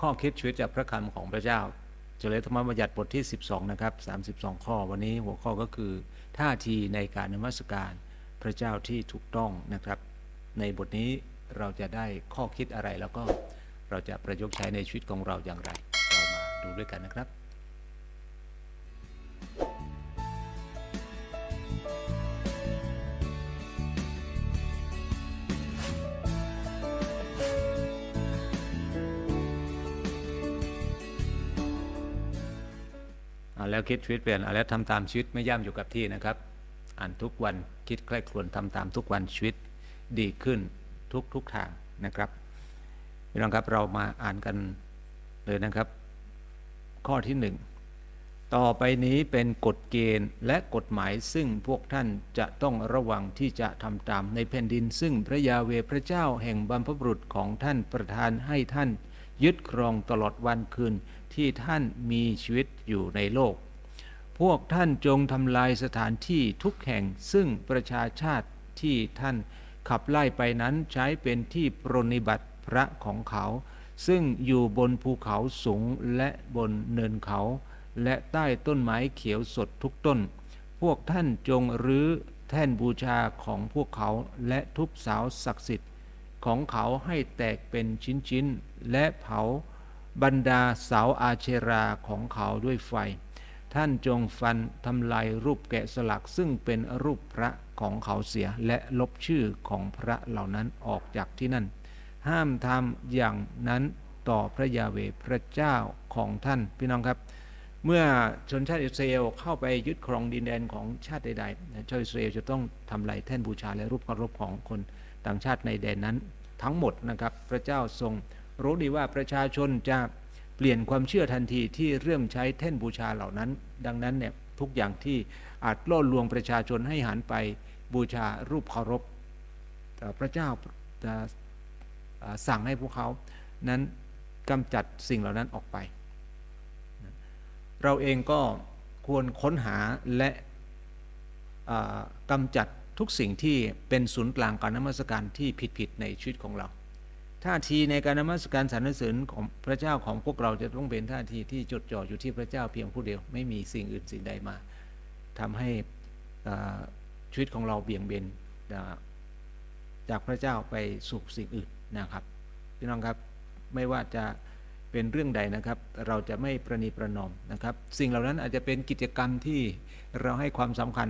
ข้อคิดชีวิตจากพระคำของพระเจ้าเจริญธรรมบัญญัติบทที่ 12 นะครับ 32 ข้อ วันนี้หัวข้อก็คือท่าทีในการนมัสการพระเจ้าที่ถูกต้องนะครับ ในบทนี้เราจะได้ข้อคิดอะไรแล้วก็เราจะประยุกต์ใช้ในชีวิตของเราอย่างไร เรามาดูด้วยกันนะครับ แล้วคิดชีวิตเปลี่ยนอ่าแล้วทำตามชีวิตไม่ย่ำอยู่กับที่นะครับ อ่านทุกวันคิดใคร่ครวญทำตามทุกวันชีวิตดีขึ้นทุกทุกทางนะครับพี่น้องครับเรามาอ่านกันเลยนะครับ ข้อที่หนึ่งต่อไปนี้เป็นกฎเกณฑ์และกฎหมายซึ่งพวกท่านจะต้องระวังที่จะทำตามในแผ่นดิน ซึ่งพระยาเวพระเจ้าแห่งบรรพบุรุษของท่านประทานให้ท่าน ยึดครองตลอดวันคืน ที่ท่านมีชีวิตอยู่ในโลก พวกท่านจงทำลายสถานที่ทุกแห่งซึ่งประชาชาติที่ท่านขับไล่ไปนั้นใช้เป็นที่ปรนิบัติพระของเขา ซึ่งอยู่บนภูเขาสูงและบนเนินเขา และใต้ต้นไม้เขียวสดทุกต้น พวกท่านจงรื้อแท่นบูชาของพวกเขาและทุบเสาศักดิ์สิทธิ์ของเขาให้แตกเป็นชิ้นๆ และเผา บรรดาเสาอาเชราของเขาด้วยไฟ ท่านจงฟันทำลายรูปแกะสลักซึ่งเป็นรูปพระของเขาเสียและลบชื่อของพระเหล่านั้นออกจากที่นั่น ห้ามทำอย่างนั้นต่อพระยาเวพระเจ้าของท่านพี่น้องครับ เมื่อชนชาติอิสราเอลเข้าไปยึดครองดินแดนของชาติใดๆชาวอิสราเอลจะต้องทำลายแท่นบูชาและรูปเคารพของคนต่างชาติในแดนนั้นทั้งหมดนะครับ พระเจ้าทรง รู้ดีว่าประชาชนจะเปลี่ยนความเชื่อทันทีที่เริ่มใช้แท่นบูชาเหล่านั้น ดังนั้นเนี่ยทุกอย่างที่อาจล่อลวงประชาชนให้หันไปบูชารูปเคารพพระเจ้าจะสั่งให้พวกเขานั้นกำจัดสิ่งเหล่านั้นออกไป เราเองก็ควรค้นหาและอ่ากำจัดทุกสิ่งที่เป็นศูนย์กลางการนมัสการที่ผิดๆในชีวิตของเรา ท่าทีในการนมัสการสรรเสริญของพระเจ้าของพวกเราจะต้องเป็นท่าทีที่จดจ่ออยู่ที่พระเจ้าเพียงผู้เดียว ไม่มีสิ่งอื่นสิ่งใดมาทำให้ชีวิตของเราเบี่ยงเบนจากพระเจ้าไปสู่สิ่งอื่นนะครับพี่น้องครับไม่ว่าจะเป็นเรื่องใดนะครับ เราจะไม่ประนีประนอมนะครับ สิ่งเหล่านั้นอาจจะเป็นกิจกรรมที่เราให้ความสำคัญ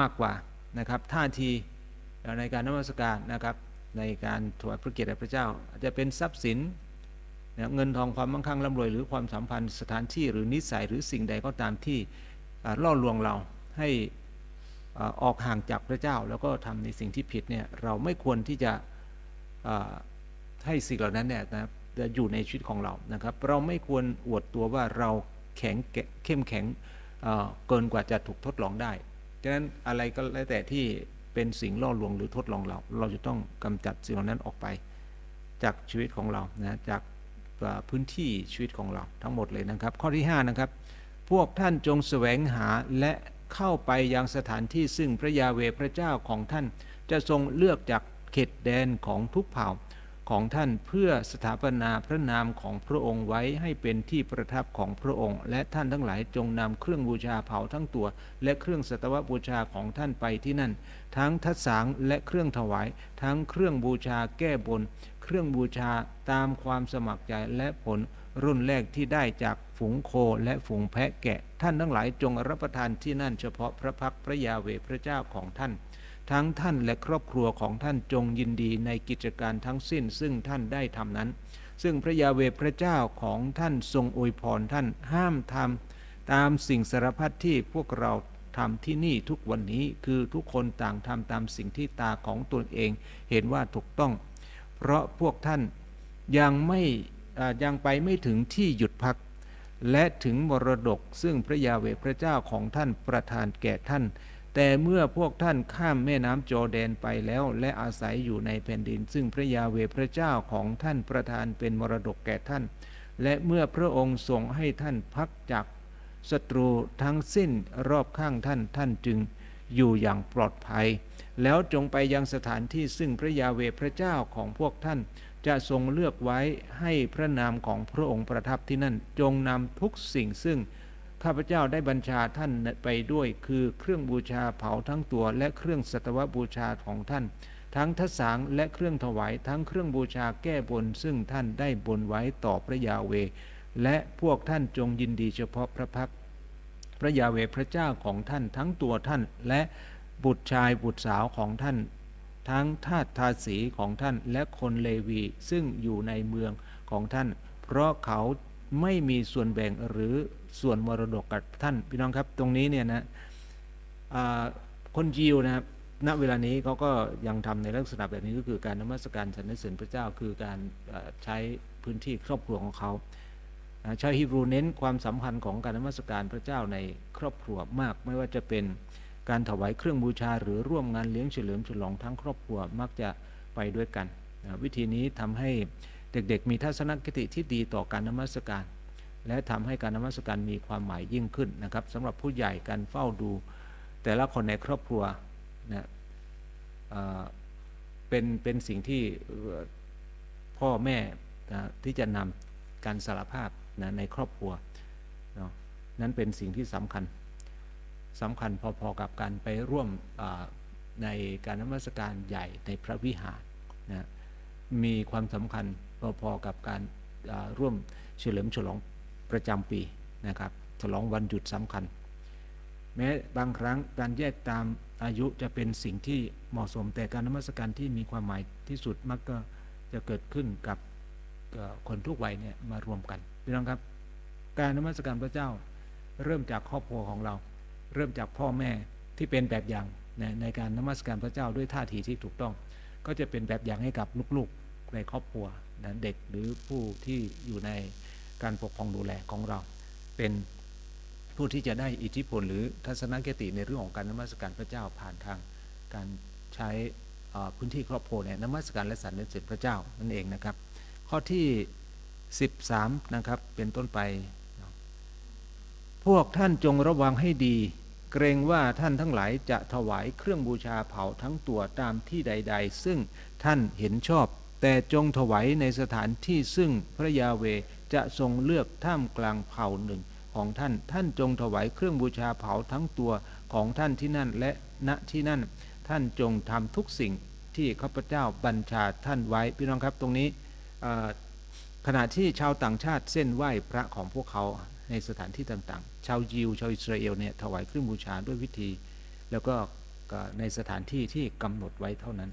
มากกว่านะครับ ท่าทีในการนมัสการนะครับ ในการถวายพระเกียรติแด่พระเจ้า อาจจะเป็นทรัพย์สินเงินทองความมั่งคั่งร่ำรวยหรือความสัมพันธ์สถานที่หรือนิสัยหรือสิ่งใดก็ตามที่ล่อลวงเราให้ออกห่างจากพระเจ้า แล้วก็ทำในสิ่งที่ผิดเนี่ยเราไม่ควรที่จะให้สิ่งเหล่านั้นเนี่ยนะจะอยู่ในชีวิตของเรานะครับ เราไม่ควรอวดตัวว่าเราแข็งเข้มแข็งเอ่อเกินกว่าจะถูกทดลองได้ฉะนั้นอะไรก็แล้วแต่ที่ เป็นสิ่งล่อลวงหรือทดลองเรา เราจะต้องกำจัดสิ่งเหล่านั้นออกไป จากชีวิตของเรานะจากพื้นที่ชีวิตของเราทั้งหมดเลยนะครับ ข้อที่5นะครับพวกท่านจงแสวงหาและเข้าไปยังสถานที่ซึ่งพระยาเวพระเจ้าของท่านจะทรงเลือกจากเขตแดนของทุกเผ่า ของท่านเพื่อสถาปนาพระนามของพระองค์ไว้ให้เป็นที่ประทับของพระองค์ และท่านทั้งหลายจงนำเครื่องบูชาเผาทั้งตัว และเครื่องสัตวบูชาของท่านไปที่นั่น ทั้งทัศสางและเครื่องถวาย ทั้งเครื่องบูชาแก้บน เครื่องบูชาตามความสมัครใจและผลรุ่นแรกที่ได้จากฝูงโคและฝูงแพะแกะ ท่านทั้งหลายจงรับประทานที่นั่นเฉพาะพระพักพระยาเวพระเจ้าของท่าน ทั้งท่านและครอบครัวของท่านจงยินดีในกิจการทั้งสิ้น ซึ่งท่านได้ทำนั้น ซึ่งพระยาเวพระเจ้าของท่านทรงอวยพรท่านห้ามทำตามสิ่งสารพัดที่พวกเราทำที่นี่ทุกวันนี้คือทุกคนต่างทำตามสิ่งที่ตาของตนเองเห็นว่าถูกต้อง เพราะพวกท่านยังไม่ยังไปไม่ถึงที่หยุดพัก และถึงมรดกซึ่งพระยาเวพระเจ้าของท่านประทานแก่ท่าน แต่เมื่อพวกท่านข้ามแม่น้ำจอแดนไปแล้ว และอาศัยอยู่ในแผ่นดิน ซึ่งพระยาเวพระเจ้าของท่านประทานเป็นมรดกแก่ท่าน และเมื่อพระองค์ทรงให้ท่านพักจากศัตรูทั้งสิ้นรอบข้างท่านท่านจึงอยู่อย่างปลอดภัย แล้วจงไปยังสถานที่ซึ่งพระยาเวพระเจ้าของพวกท่าน จะทรงเลือกไว้ให้พระนามของพระองค์ประทับที่นั่นจงนำทุกสิ่งซึ่ง ข้าพเจ้าได้บัญชาท่านไปด้วย คือเครื่องบูชาเผาทั้งตัว และเครื่องสัตวบูชาของท่าน ทั้งทศางและเครื่องถวายทั้งเครื่องบูชาแก้บน ซึ่งท่านได้บนไว้ต่อพระยาเว และพวกท่านจงยินดีเฉพาะพระพักพระยาเวพระเจ้าของท่านทั้งตัวท่านและบุตรชายบุตรสาวของท่าน ทั้งทาสทาสีของท่านและคนเลวีซึ่งอยู่ในเมืองของท่าน เพราะเขา ไม่มีส่วนแบ่งหรือส่วนมรดกกับท่านพี่น้องครับ ตรงนี้เนี่ยนะคนยิวนะครับณเวลานี้เขาก็ยังทำในลักษณะแบบนี้ก็คือการนมัสการสรรเสริญพระเจ้าคือการใช้พื้นที่ครอบครัวของเขาชาวฮีบรูเน้นความสำคัญของการนมัสการพระเจ้าในครอบครัวมาก ไม่ว่าจะเป็นการถวายเครื่องบูชา หรือร่วมงานเลี้ยงเฉลิมฉลองทั้งครอบครัวมักจะไปด้วยกัน วิธีนี้ทำให้ เด็กๆ มีทัศนคติที่ดีต่อการนมัสการ และทำให้การนมัสการมีความหมายยิ่งขึ้นนะครับสำหรับผู้ใหญ่การเฝ้าดู แต่ละคนในครอบครัวนะเป็นเป็นสิ่งที่พ่อแม่นะที่จะนำการสารภาพนะในครอบครัวเนาะนั้นเป็นสิ่งที่สำคัญสำคัญพอๆกับการไปร่วมในการนมัสการใหญ่ในพระวิหารนะมีความสำคัญ พอๆกับการร่วมเฉลิมฉลองประจำปีนะครับฉลองวันหยุดสำคัญ แม้บางครั้งการแยกตามอายุจะเป็นสิ่งที่เหมาะสมแต่การนมัสการที่มีความหมายที่สุดมักก็จะเกิดขึ้นกับคนทุกวัยเนี่ยมารวมกันพี่น้องครับ การนมัสการพระเจ้าเริ่มจากครอบครัวของเรา เริ่มจากพ่อแม่ที่เป็นแบบอย่างในการนมัสการพระเจ้าด้วยท่าทีที่ถูกต้อง ก็จะเป็นแบบอย่างให้กับลูกๆในครอบครัว นะเด็กหรือผู้ที่อยู่ในการปกครองดูแลของเรา เป็นผู้ที่จะได้อิทธิพลหรือทัศนคติในเรื่องของการนมัสการพระเจ้าผ่านทางการใช้พื้นที่ครอบครัวเนี่ยนมัสการและสรรเสริญพระเจ้านั่นเองนะครับ ข้อที่ 13 นะครับ เป็นต้นไป พวกท่านจงระวังให้ดี เกรงว่าท่านทั้งหลายจะถวายเครื่องบูชาเผาทั้งตัวตามที่ใด ๆ ซึ่งท่านเห็นชอบ แต่จงถวายในสถานที่ซึ่งพระยาเวจะทรงเลือกท่ามกลางเผ่าหนึ่งของท่าน ท่านจงถวายเครื่องบูชาเผาทั้งตัวของท่านที่นั่นและณที่นั่น ท่านจงทำทุกสิ่งที่ข้าพเจ้าบัญชาท่านไว้พี่น้องครับตรงนี้ขณะที่ชาวต่างชาติเส้นไหว้พระของพวกเขาในสถานที่ต่างๆ ชาวยิวชาวอิสราเอลเนี่ยถวายเครื่องบูชาด้วยวิธี แล้วก็ในสถานที่ที่กำหนดไว้เท่านั้น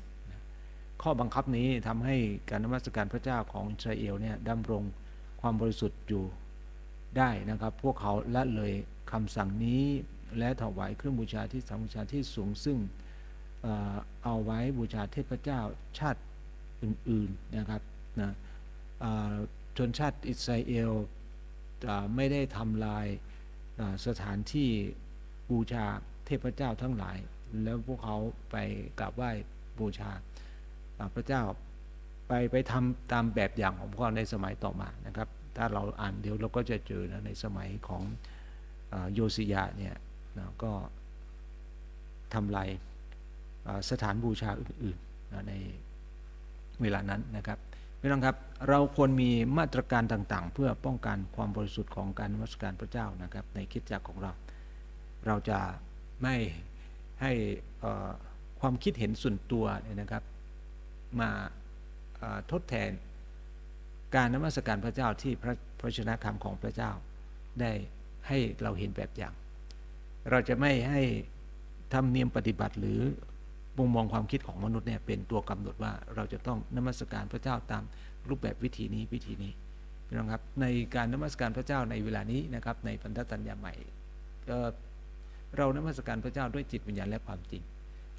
ข้อบังคับนี้ทำให้การนมัสการพระเจ้าของอิสราเอลเนี่ยดำรงความบริสุทธิ์อยู่ได้นะครับ พวกเขาละเลยคำสั่งนี้และถวายเครื่องบูชาที่สังบูชาที่สูงซึ่งเอาไว้บูชาเทพเจ้าชาติอื่นๆนะครับนะชนชาติอิสราเอลไม่ได้ทำลายสถานที่บูชาเทพเจ้าทั้งหลาย แล้วพวกเขาไปกราบไหว้บูชา พระเจ้าไปไปทำตามแบบอย่างของพวกเขาในสมัยต่อมานะครับ ถ้าเราอ่านเดี๋ยวเราก็จะเจอนะในสมัยของโยสิยาเนี่ยนะก็ทำลายสถานบูชาอื่นๆนะในเวลานั้นนะครับพี่น้องครับเราควรมีมาตรการต่างๆ เพื่อป้องกันความบริสุทธิ์ของการนมัสการพระเจ้านะครับ ในคิดจักรของเรา เราจะไม่ให้ความคิดเห็นส่วนตัวเนี่ยนะครับ มาทดแทนการนมัสการพระเจ้าที่พระพระชนะคำของพระเจ้าได้ให้เราเห็นแบบอย่าง เราจะไม่ให้ทำเนียมปฏิบัติหรือมุมมองความคิดของมนุษย์เนี่ยเป็นตัวกำหนดว่าเราจะต้องนมัสการพระเจ้าตามรูปแบบวิธีนี้วิธีนี้น้องครับในการนมัสการพระเจ้าในเวลานี้นะครับในพันธสัญญาใหม่เเรานมัสการพระเจ้าด้วยจิตวิญญาณและความจริง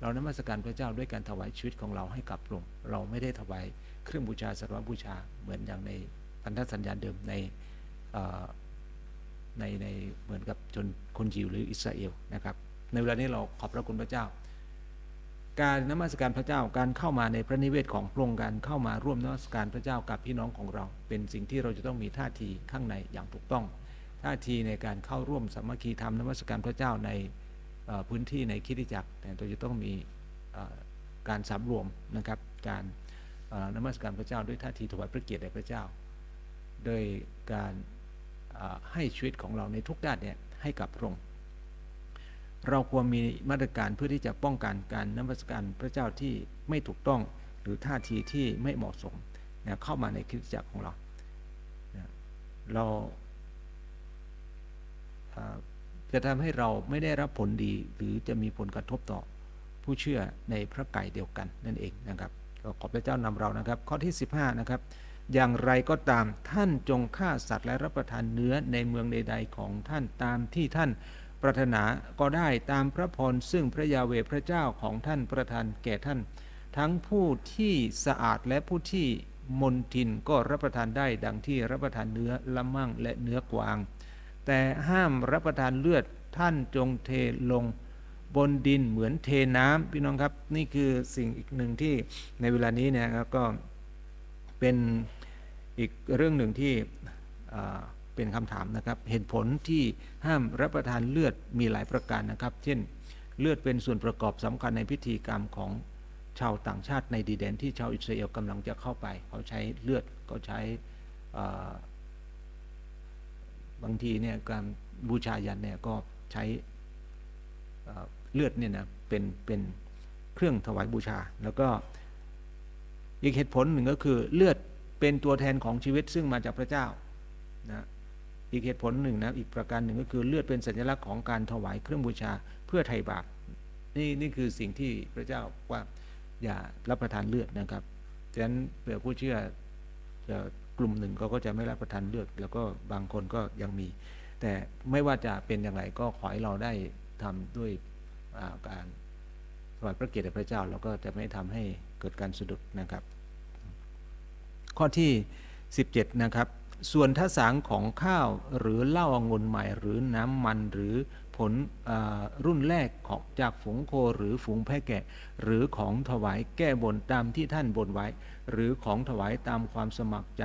เรานมัสการพระเจ้าด้วยการถวายชีวิตของเราให้กับพระองค์เราไม่ได้ถวายเครื่องบูชาสารวบูชาเหมือนอย่างในพันธสัญญาเดิมในในในเหมือนกับชนคนยิวหรืออิสราเอลนะครับ ในเวลานี้เราขอบพระคุณพระเจ้า การนมัสการพระเจ้าการเข้ามาในพระนิเวศของพระองค์การเข้ามาร่วมนมัสการพระเจ้ากับพี่น้องของเรา เป็นสิ่งที่เราจะต้องมีท่าทีข้างในอย่างถูกต้อง ท่าทีในการเข้าร่วมสามัคคีธรรมนมัสการพระเจ้าใน พื้นที่ในคริสตจักรแต่เราจะต้องมีการสำรวมนะครับ การนมัสการพระเจ้าด้วยท่าทีถวายพระเกียรติแด่พระเจ้า โดยการให้ชีวิตของเราในทุกด้านเนี่ยให้กับพระองค์เราควรมีมาตรการเพื่อที่จะป้องกันการนมัสการพระเจ้าที่ไม่ถูกต้องหรือท่าทีที่ไม่เหมาะสมเข้ามาในคริสตจักรของเรานะเรา จะทำให้เราไม่ได้รับผลดี หรือจะมีผลกระทบต่อผู้เชื่อในพระไก่เดียวกันนั่นเองนะครับก็ขอพระเจ้านำเรานะครับ ข้อที่ 15 นะครับ อย่างไรก็ตามท่านจงฆ่าสัตว์และรับประทานเนื้อในเมืองใดๆของท่านตามที่ท่านปรารถนาก็ได้ตามพระพรซึ่งพระยาเวพระเจ้าของท่านประทานแก่ท่าน ทั้งผู้ที่สะอาดและผู้ที่มนทินก็รับประทานได้ดังที่รับประทานเนื้อละมั่งและเนื้อกวาง แต่ห้ามรับประทานเลือดท่านจงเทลงบนดินเหมือนเทน้ำพี่น้องครับ นี่คือสิ่งอีกหนึ่งที่ในเวลานี้เนี่ยครับก็เป็นอีกเรื่องหนึ่งที่เป็นคำถามนะครับ เหตุผลที่ห้ามรับประทานเลือดมีหลายประการนะครับ เช่นเลือดเป็นส่วนประกอบสำคัญในพิธีกรรมของชาวต่างชาติในดินแดนที่ชาวอิสราเอลกำลังจะเข้าไป เขาใช้เลือดก็ใช้ บางทีเนี่ยการบูชายันเนี่ยก็ใช้เลือดเนี่ยนะเป็นเป็นเครื่องถวายบูชา แล้วก็อีกเหตุผลหนึ่งก็คือเลือดเป็นตัวแทนของชีวิตซึ่งมาจากพระเจ้านะอีกเหตุผลหนึ่งนะอีกประการหนึ่งก็คือเลือดเป็นสัญลักษณ์ของการถวายเครื่องบูชาเพื่อไถ่บาปนี่นี่คือสิ่งที่พระเจ้าว่าอย่ารับประทานเลือดนะครับฉะนั้นเผื่อผู้เชื่อจะ กลุ่มหนึ่งเขาก็จะไม่รับประทานเลือดแล้วก็บางคนก็ยังมี แต่ไม่ว่าจะเป็นอย่างไรก็ขอให้เราได้ทำด้วยาการถวายพระเกียรติแด่พระเจ้าเราก็จะไม่ทำให้เกิดการสะดุดนะครับ ข้อที่ 17 นะครับ ส่วนท่าสางของข้าวหรือเหล้าองุ่นใหม่หรือน้ำมันหรือ ลรุ่นแรกของจากฝูงโคหรือฝูงแพะแกะ หรือของถวายแก้บนตามที่ท่านบนไว้ หรือของถวายตามความสมัครใจ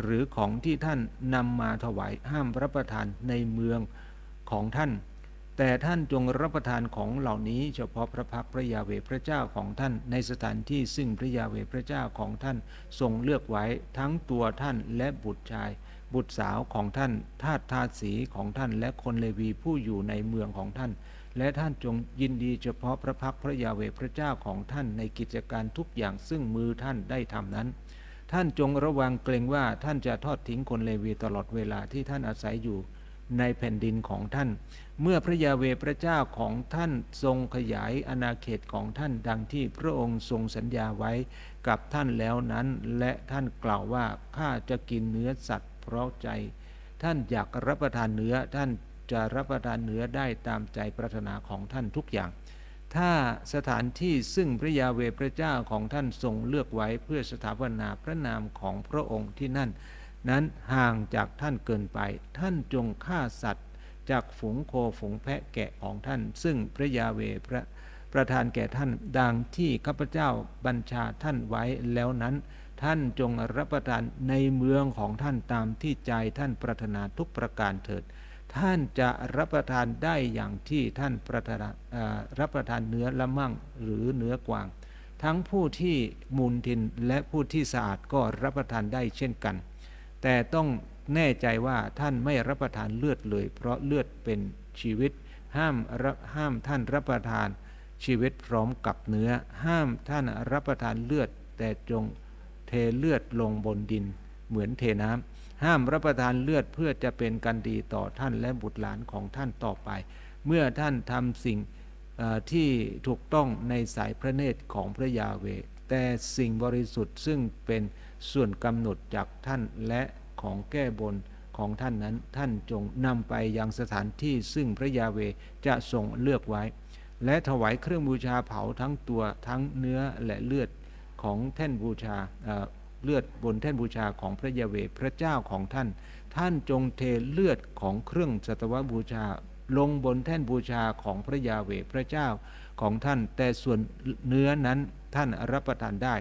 หรือของที่ท่านนำมาถวายห้ามรับประทานในเมืองของท่าน แต่ท่านจงรับประทานของเหล่านี้เฉพาะพระพักพระยาเวพระเจ้าของท่านในสถานที่ซึ่งพระยาเวพระเจ้าของท่านทรงเลือกไว้ทั้งตัวท่านและบุตรชาย บุตรสาวของท่านทาสทาสสีของท่านและคนเลวีผู้อยู่ในเมืองของท่าน และท่านจงยินดีเฉพาะพระพักพระยาเวพระเจ้าของท่านในกิจการทุกอย่างซึ่งมือท่านได้ทำนั้น ท่านจงระวังเกรงว่าท่านจะทอดทิ้งคนเลวีตลอดเวลาที่ท่านอาศัยอยู่ในแผ่นดินของท่าน เมื่อพระยาเวพระเจ้าของท่านทรงขยายอาณาเขตของท่านดังที่พระองค์ทรงสัญญาไว้กับท่านแล้วนั้น และท่านกล่าวว่าข้าจะกินเนื้อสัตว์ เพราใจ ท่านอยากรับประทานเนื้อท่านจะรับประทานเนื้อได้ตามใจปรารถนาของท่านทุกอย่าง ถ้าสถานที่ซึ่งพระยาเวพระเจ้าของท่านทรงเลือกไว้เพื่อสถาปนาพระนามของพระองค์ที่นั่น นั้นห่างจากท่านเกินไป ท่านจงฆ่าสัตว์ จากฝูงโคฝูงแพะแกะของท่าน ซึ่งพระยาเวพระประทานแก่ท่านดังที่ข้าพเจ้าบัญชาท่านไว้แล้วนั้น ท่านจงรับประทานในเมืองของท่านตามที่ใจท่านปรารถนาทุกประการเถิด ท่านจะรับประทานได้อย่างที่ท่านปรารถนารับประทานเนื้อละมั่งหรือเนื้อกวาง ทั้งผู้ที่มูลทินและผู้ที่สะอาดก็รับประทานได้เช่นกัน แต่ต้องแน่ใจว่าท่านไม่รับประทานเลือดเลย เพราะเลือดเป็นชีวิต ห้ามห้ามท่านรับประทานชีวิตพร้อมกับเนื้อ ห้ามท่านรับประทานเลือดแต่จง เทเลือดลงบนดิน เหมือนเทน้ำห้ามรับประทานเลือดเพื่อจะเป็นกันดีต่อท่านและบุตรหลานของท่านต่อไป เมื่อท่านทำสิ่งที่ถูกต้องในสายพระเนตรของพระยาเว แต่สิ่งบริสุทธิ์ซึ่งเป็นส่วนกำหนดจากท่านและของแก้บนของท่านนั้นท่านจงนำไปยังสถานที่ซึ่งพระยาเวจะทรงเลือกไว้ และถวายเครื่องบูชาเผาทั้งตัวทั้งเนื้อและเลือด ของแท่นบูชาเเลือดบนแท่นบูชาของพระยาเวพระเจ้าของท่าน ท่านจงเทเลือดของเครื่องสัตวบูชา ลงบนแท่นบูชาของพระยาเวพระเจ้าของท่าน แต่ส่วนเนื้อนั้นท่านรับประทานได้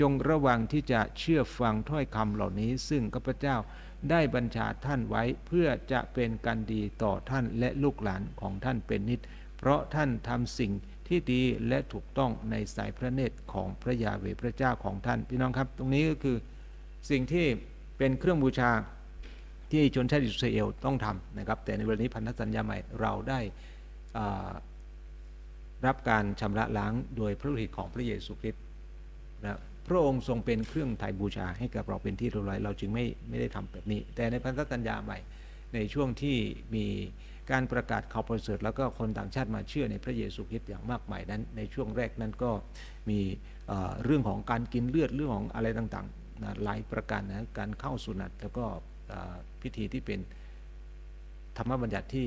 จงระวังที่จะเชื่อฟังถ้อยคำเหล่านี้ ซึ่งข้าพเจ้าได้บัญชาท่านไว้เพื่อจะเป็นการดีต่อท่านและลูกหลานของท่านเป็นนิด เพราะท่านทำสิ่ง ที่ดีและถูกต้องในสายพระเนตรของพระยาเวพระเจ้าของท่านพี่น้องครับ ตรงนี้ก็คือสิ่งที่เป็นเครื่องบูชาที่ชนชาติอิสราเอลต้องทำนะครับ แต่ในวันนี้พันธสัญญาใหม่เราได้รับการชำระล้างโดยพระฤทธิ์ของพระเยซูคริสต์นะพระองค์ทรงเป็นเครื่องไถ่บูชาให้กับเราเป็นที่เรียบร้อยเราจึงไม่ไม่ได้ทำแบบนี้ แต่ในพันธสัญญาใหม่ในช่วงที่มี การประกาศข่าวประเสริฐแล้วก็คนต่างชาติมาเชื่อในพระเยซูคริสต์อย่างมากมายนั้น ในช่วงแรกนั้นก็มีเรื่องของการกินเลือดเรื่องของอะไรต่างๆนะหลายประการนะการเข้าสุนัตแล้วก็พิธีที่เป็นธรรมบัญญัติที่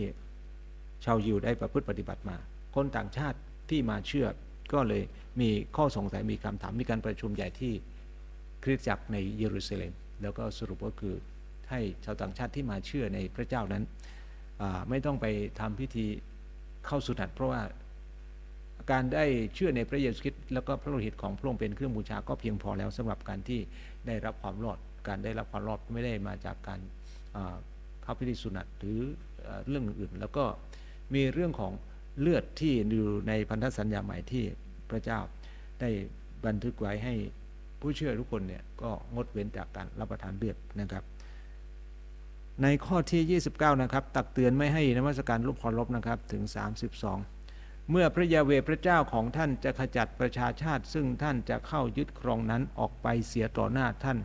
ชาวยิวได้ประพฤติปฏิบัติมา คนต่างชาติที่มาเชื่อก็เลยมีข้อสงสัยมีคำถามมีการประชุมใหญ่ที่คริสตจักรในเยรูซาเล็ม แล้วก็สรุปก็คือให้ชาวต่างชาติที่มาเชื่อในพระเจ้านั้น ไม่ต้องไปทำพิธีเข้าสุนัตเพราะว่าการได้เชื่อในพระเยซูคริสต์แล้วก็พระโลหิตของพระองค์เป็นเครื่องบูชาก็เพียงพอแล้วสำหรับการที่ได้รับความรอด การได้รับความรอดไม่ได้มาจากการเข้าพิธีสุนัตหรือเอ่อเรื่องอื่นๆแล้วก็มีเรื่องของเลือดที่อยู่ในพันธสัญญาใหม่ที่พระเจ้าได้บันทึกไว้ให้ผู้เชื่อทุกคนเนี่ยก็งดเว้นจากการรับประทานเลือดนะครับ ในข้อที่ 29 นะครับ ตักเตือนไม่ให้นมัสการรูปเคารพนะครับถึง 32 เมื่อพระยาเวพระเจ้าของท่านจะขจัดประชาชาติ ซึ่งท่านจะเข้ายึดครองนั้นออกไปเสียต่อหน้าท่าน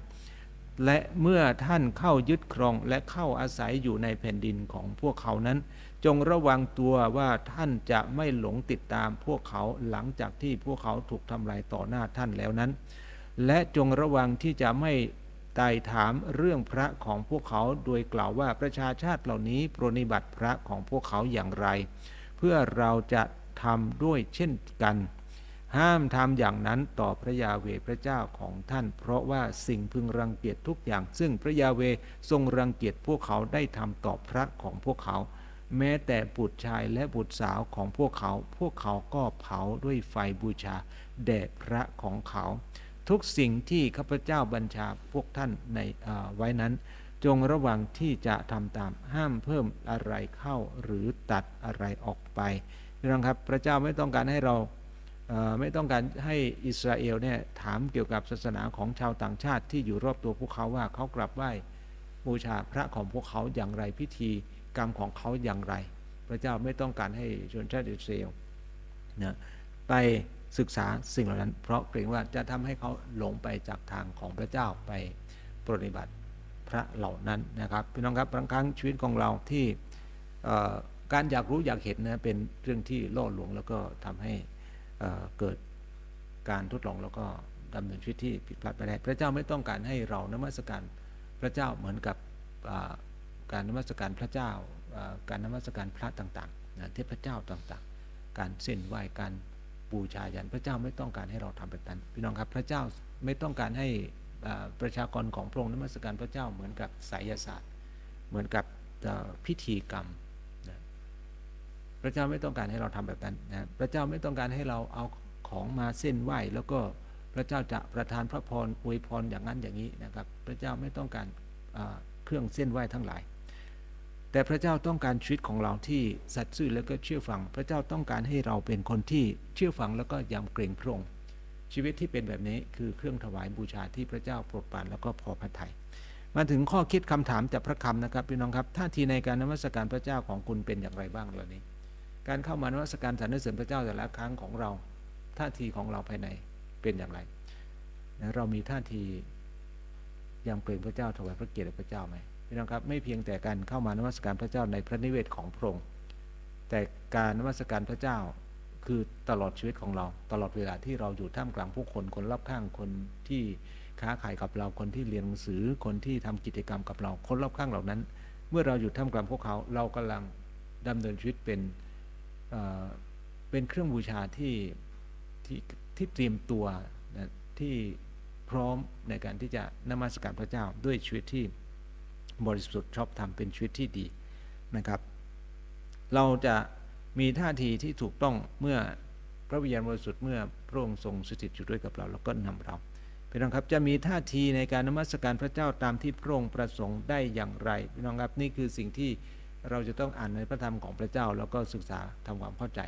และเมื่อท่านเข้ายึดครองและเข้าอาศัยอยู่ในแผ่นดินของพวกเขานั้น จงระวังตัวว่าท่านจะไม่หลงติดตามพวกเขาหลังจากที่พวกเขาถูกทำลายต่อหน้าท่านแล้วนั้น และจงระวังที่จะไม่ ไต่ถามเรื่องพระของพวกเขาโดยกล่าวว่าประชาชาติเหล่านี้ปรนิบัติพระของพวกเขาอย่างไร เพื่อเราจะทำด้วยเช่นกัน ห้ามทำอย่างนั้นต่อพระยาเวพระเจ้าของท่าน เพราะว่าสิ่งพึงรังเกียจทุกอย่าง ซึ่งพระยาเวทรงรังเกียจพวกเขาได้ทำต่อพระของพวกเขา แม้แต่บุตรชายและบุตรสาวของพวกเขา พวกเขาก็เผาด้วยไฟบูชาแด่พระของเขา ทุกสิ่งที่ข้าพเจ้าบัญชาพวกท่านในไว้นั้น จงระวังที่จะทำตามห้ามเพิ่มอะไรเข้าหรือตัดอะไรออกไปพี่น้องครับพระเจ้าไม่ต้องการให้เราเไม่ต้องการให้อิสราเอลเนี่ยถามเกี่ยวกับศาสนาของชาวต่างชาติที่อยู่รอบตัวพวกเขาว่าเขากราบไหว้บูชาพระของพวกเขาอย่างไรพิธีกรรมของเขาอย่างไร พระเจ้าไม่ต้องการให้ชนชาติอิสราเอลนะไป ศึกษาสิ่งเหล่านั้น เพราะเกรงว่าจะทำให้เขาหลงไปจากทางของพระเจ้าไปปฏิบัติพระเหล่านั้นนะครับพี่น้องครับบางครั้งชีวิตของเราที่การอยากรู้อยากเห็นนะเป็นเรื่องที่ล่อลวงแล้วก็ทำให้เกิดการทดลองแล้วก็ดำเนินชีวิตที่ผิดพลาดไปได้ พระเจ้าไม่ต้องการให้เรานมัสการพระเจ้าเหมือนกับการนมัสการพระเจ้าอ่าการนมัสการพระต่างๆนะเทพเจ้าต่างๆ การเส้นไหว้การ บูชายัน พระเจ้าไม่ต้องการให้เราทำแบบนั้น พี่น้องครับพระเจ้าไม่ต้องการให้ประชากรของพระองค์นมัสการพระเจ้าเหมือนกับไสยศาสตร์ เหมือนกับพิธีกรรมนะพระเจ้าไม่ต้องการให้เราทำแบบนั้นนะพระเจ้าไม่ต้องการให้เราเอาของมาเส้นไหว้แล้วก็พระเจ้าจะประทานพระพรอวยพรอย่างนั้นอย่างนี้นะครับ พระเจ้าไม่ต้องการเครื่องเส้นไหว้ทั้งหลาย แต่พระเจ้าต้องการชีวิตของเราที่สัตย์ซื่อแล้วก็เชื่อฟัง พระเจ้าต้องการให้เราเป็นคนที่เชื่อฟังแล้วก็ยำเกรงพระองค์ชีวิตที่เป็นแบบนี้คือเครื่องถวายบูชาที่พระเจ้าโปรดปรานแล้วก็พอพระทัยมาถึงข้อคิดคำถามจากพระคำนะครับพี่น้องครับท่าทีในการนมัสการพระเจ้าของคุณเป็นอย่างไรบ้างเหล่านี้ การเข้ามานมัสการสรรเสริญพระเจ้าแต่ละครั้งของเราท่าทีของเราภายในเป็นอย่างไรนะเรามีท่าทียำเกรงพระเจ้าถวายพระเกียรติพระเจ้าไหม พี่น้องครับไม่เพียงแต่การเข้ามานมัสการพระเจ้าในพระนิเวศของพระองค์แต่การนมัสการพระเจ้าคือตลอดชีวิตของเรา ตลอดเวลาที่เราอยู่ท่ามกลางผู้คนคนรอบข้างคนที่ค้าขายกับเราคนที่เรียนหนังสือคนที่ทำกิจกรรมกับเราคนรอบข้างเหล่านั้น เมื่อเราอยู่ท่ามกลางพวกเขาเรากำลังดำเนินชีวิตเป็นเเป็นเครื่องบูชาที่ที่ที่เตรียมตัวนะที่พร้อมในการที่จะนมัสการพระเจ้าด้วยชีวิตที่ บริสุทธิ์ชอบธรรมเป็นชีวิตที่ดีนะครับ เราจะมีท่าทีที่ถูกต้องเมื่อพระวิญญาณบริสุทธิ์เมื่อพระองค์ทรงสถิตอยู่ด้วยกับเราแล้วก็นำเราพี่น้องครับจะมีท่าทีในการนมัสการพระเจ้าตามที่พระองค์ประสงค์ได้อย่างไรพี่น้องครับนี่คือสิ่งที่เราจะต้องอ่านในพระธรรมของพระเจ้า แล้วก็ศึกษาทำความเข้าใจ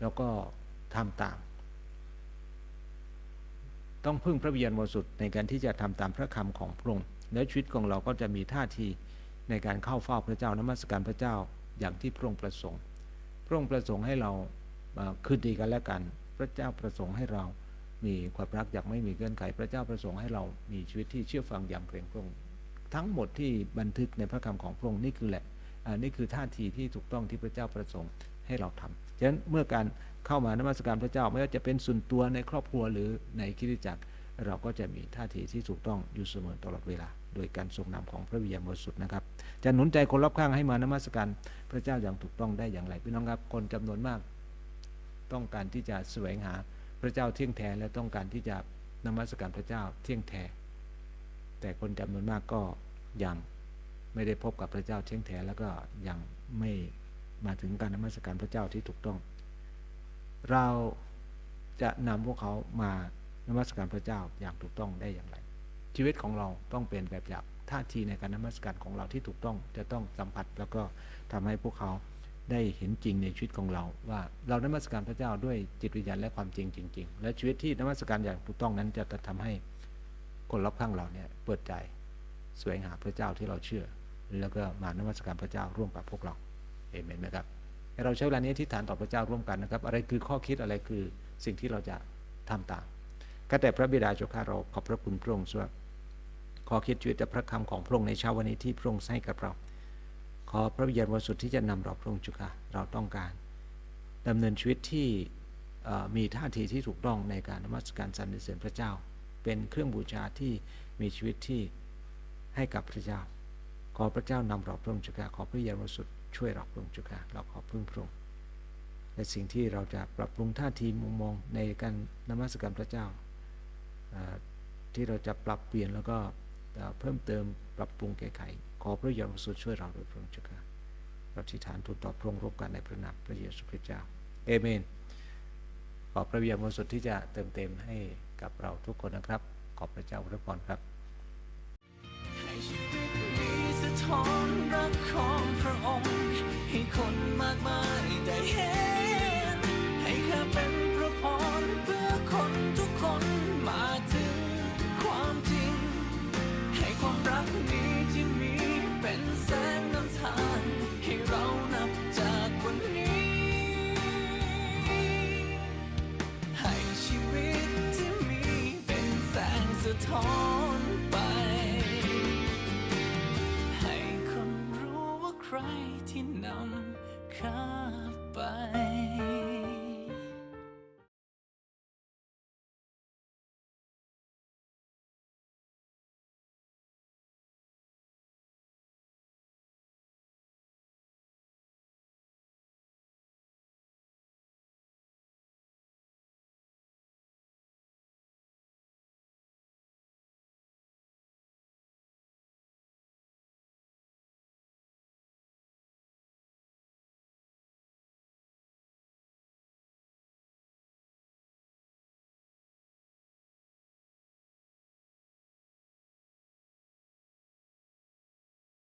แล้วก็ทำตาม ต้องพึ่งพระวิญญาณบริสุทธิ์ในการที่จะทำตามพระคำของพระองค์ แล้วชีวิตของเราก็จะมีท่าทีในการเข้าเฝ้าพระเจ้านมัสการพระเจ้าอย่างที่พระองค์ประสงค์ พระองค์ประสงค์ให้เราคืนดีกันและกัน พระเจ้าประสงค์ให้เรามีความรักอย่างไม่มีเงื่อนไข พระเจ้าประสงค์ให้เรามีชีวิตที่เชื่อฟังยำเกรงพระองค์ทั้งหมดที่บันทึกในพระคำของพระองค์นี่คือแหละนี่คือท่าทีที่ถูกต้องที่พระเจ้าประสงค์ให้เราทำฉะนั้นเมื่อการเข้ามานมัสการพระเจ้าไม่ว่าจะเป็นส่วนตัวในครอบครัวหรือในคริสตจักรเราก็จะมีท่าทีที่ถูกต้องอยู่เสมอตลอดเวลา โดยการทรงนำของพระวิญญาณบริสุทธิ์นะครับ จะหนุนใจคนรอบข้างให้มานมัสการพระเจ้าอย่างถูกต้องได้อย่างไรพี่น้องครับคนจำนวนมาก ต้องการที่จะแสวงหาพระเจ้าเที่ยงแท้และต้องการที่จะนมัสการพระเจ้าเที่ยงแท้แต่คนจำนวนมากก็ยังไม่ได้พบกับพระเจ้าเที่ยงแท้แล้วก็ยังไม่มาถึงการนมัสการพระเจ้าที่ถูกต้อง เราจะนำพวกเขามานมัสการพระเจ้าอย่างถูกต้องได้อย่างไร ชีวิตของเราต้องเป็นแบบอย่างท่าทีในการนมัสการของเราที่ถูกต้องจะต้องสัมผัสแล้วก็ทำให้พวกเขาได้เห็นจริงในชีวิตของเรา ว่าเรานมัสการพระเจ้าด้วยจิตวิญญาณและความจริงจริง ๆ และชีวิตที่นมัสการอย่างถูกต้องนั้นจะทำให้คนรอบข้างเราเนี่ยเปิดใจสวงหาพระเจ้าที่เราเชื่อ แล้วก็มานมัสการพระเจ้าร่วมกับพวกเราเอเมนไหมครับเราใช้เวลานี้ที่ฐานต่อพระเจ้าร่วมกันนะครับ อะไรคือข้อคิดอะไรคือสิ่งที่เราจะทำตาม ก็แต่พระบิดาเจ้าข้าเราขอบพระคุณพระองค์สำหรับขอคิดชีวิตจากพระคำของพระองค์ในเช้าวันนี้ที่พระองค์ให้กับเรา ขอพระวิญญาณบริสุทธิ์ที่จะนำเราพระองค์จุค่ะเราต้องการดำเนินชีวิตที่มีท่าทีที่ถูกต้องในการนมัสการสรรเสริญพระเจ้า เป็นเครื่องบูชาที่มีชีวิตที่ให้กับพระเจ้า ขอพระเจ้านำเราพระองค์จุค่ะขอพระวิญญาณบริสุทธิ์ช่วยเราพระองค์จุค่ะเราขอพึ่งพระองค์และสิ่งที่เราจะปรับปรุงท่าทีมุมมองในการนมัสการพระเจ้า ที่เราจะปรับเปลี่ยนแล้วก็เพิ่มเติมปรับปรุงแก้ไข ขอพระยาณบริสุทธิ์ช่วยเราโดยพระองค์เจ้าค่ะเราที่ฐานทูลต่อพระองค์ร่วมกันในพระนามพระเยซูคริสต์เจ้าเอเมน ขอพระวิญญาณบริสุทธิ์ที่จะเติมเต็มให้กับเราทุกคนนะครับ ขอบพระเจ้าอวยพรครับให้ชีวิตนี้สะท้อนรักของพระองค์ให้คนมากมายได้เห็น ถอนไป ให้คนรู้ว่าใครที่นำข้าไป